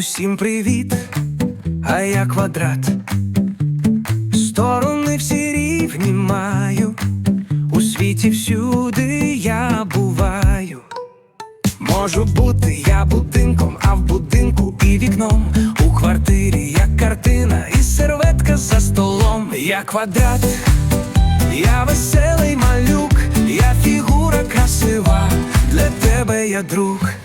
Усім привіт, а я квадрат. Сторони всі рівні маю. У світі всюди я буваю. Можу бути я будинком, а в будинку і вікном. У квартирі як картина, і серветка за столом. Я квадрат, я веселий малюк, я фігура красива, для тебе я друг.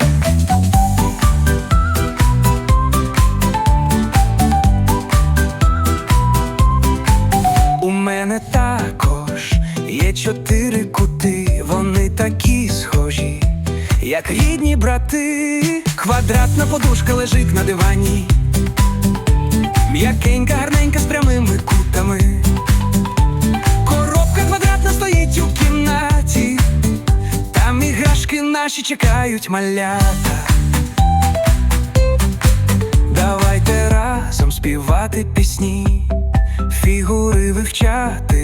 Як рідні брати. Квадратна подушка лежить на дивані. М'якенька, гарненька з прямими кутами. Коробка квадратна стоїть у кімнаті. Там іграшки наші чекають малята. Давайте разом співати пісні, фігури вивчати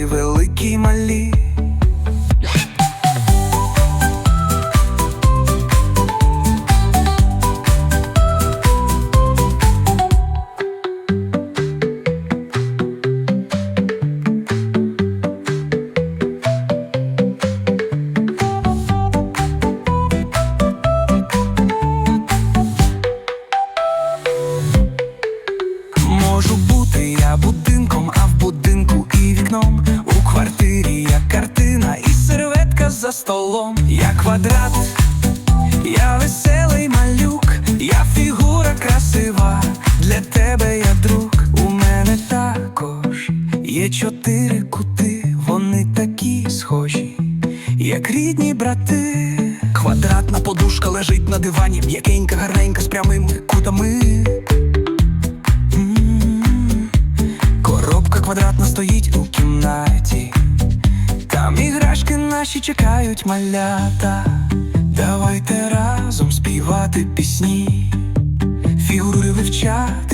Бути я будинком, а в будинку і вікном. У квартирі я картина і серветка за столом. Я квадрат, я веселий малюк, я фігура красива, для тебе я друг. У мене також є чотири кути, вони такі схожі, як рідні брати. Квадратна подушка лежить на дивані, м'якенька, гарненька з прямими кутами. Стоїть у кімнаті. Там іграшки наші чекають малята. Давайте разом співати пісні, фігури вивчати